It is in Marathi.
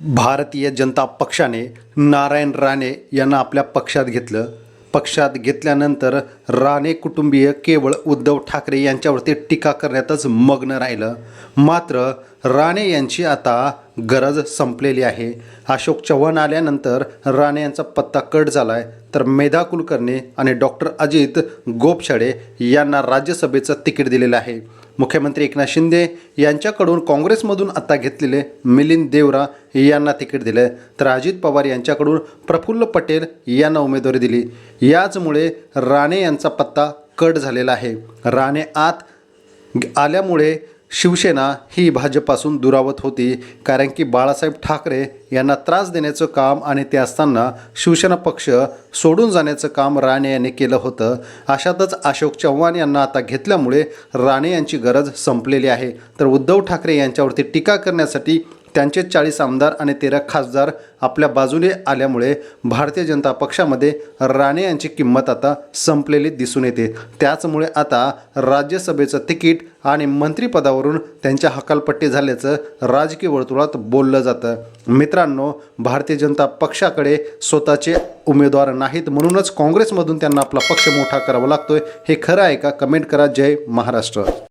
भारतीय जनता पक्षाने नारायण राणे यांना आपल्या पक्षात घेतलं. पक्षात घेतल्यानंतर राणे कुटुंबीय केवळ उद्धव ठाकरे यांच्यावरती टीका करण्यातच मग्न राहिलं. मात्र राणे यांची आता गरज संपलेली आहे. अशोक चव्हाण आल्यानंतर राणे यांचा पत्ता कट झाला आहे तर मेधा कुलकर्णी आणि डॉक्टर अजित गोपछडे यांना राज्यसभेचं तिकीट दिलेलं आहे. मुख्यमंत्री एकनाथ शिंदे यांच्याकडून काँग्रेसमधून आता घेतलेले मिलिंद देवरा यांना तिकीट दिले तर अजित पवार यांच्याकडून प्रफुल्ल पटेल यांना उमेदवारी दिली. याचमुळे राणे यांचा पत्ता कट झालेला आहे. राणे आत आल्यामुळे शिवसेना ही भाजपासून दुरावत होती कारण की बाळासाहेब ठाकरे यांना त्रास देण्याचं काम आणि ते असताना शिवसेना पक्ष सोडून जाण्याचं काम राणे यांनी केलं होतं. अशातच अशोक चव्हाण यांना आता घेतल्यामुळे राणे यांची गरज संपलेली आहे. तर उद्धव ठाकरे यांच्यावरती टीका करण्यासाठी त्यांचे चाळीस आमदार आणि तेरा खासदार आपल्या बाजूने आल्यामुळे भारतीय जनता पक्षामध्ये राणे यांची किंमत आता संपलेली दिसून येते. त्याचमुळे आता राज्यसभेचं तिकीट आणि मंत्रिपदावरून त्यांच्या हकालपट्टी झाल्याचं राजकीय वर्तुळात बोललं जातं. मित्रांनो भारतीय जनता पक्षाकडे स्वतःचे उमेदवार नाहीत म्हणूनच काँग्रेसमधून त्यांना आपला पक्ष मोठा करावा लागतोय. हे खरं आहे का? कमेंट करा. जय महाराष्ट्र.